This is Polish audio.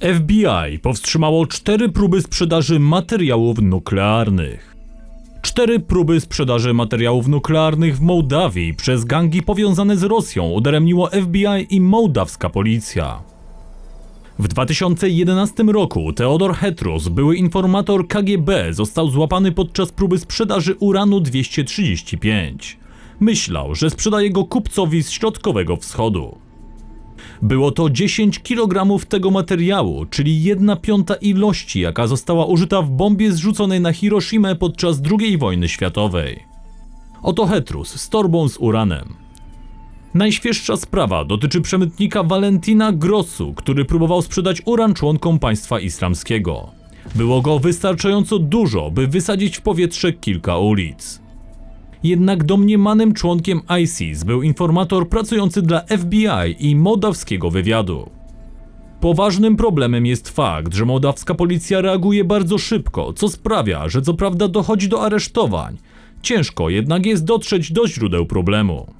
FBI powstrzymało cztery próby sprzedaży materiałów nuklearnych. Cztery próby sprzedaży materiałów nuklearnych w Mołdawii przez gangi powiązane z Rosją udaremniło FBI i mołdawska policja. W 2011 roku Teodor Hetrus, były informator KGB, został złapany podczas próby sprzedaży uranu 235. Myślał, że sprzedaje go kupcowi z Środkowego Wschodu. Było to 10 kg tego materiału, czyli 1 piąta ilości, jaka została użyta w bombie zrzuconej na Hiroshimę podczas II wojny światowej. Oto Hetrus z torbą z uranem. Najświeższa sprawa dotyczy przemytnika Valentina Grossu, który próbował sprzedać uran członkom państwa islamskiego. Było go wystarczająco dużo, by wysadzić w powietrze kilka ulic. Jednak domniemanym członkiem ISIS był informator pracujący dla FBI i mołdawskiego wywiadu. Poważnym problemem jest fakt, że mołdawska policja reaguje bardzo szybko, co sprawia, że co prawda dochodzi do aresztowań. Ciężko jednak jest dotrzeć do źródeł problemu.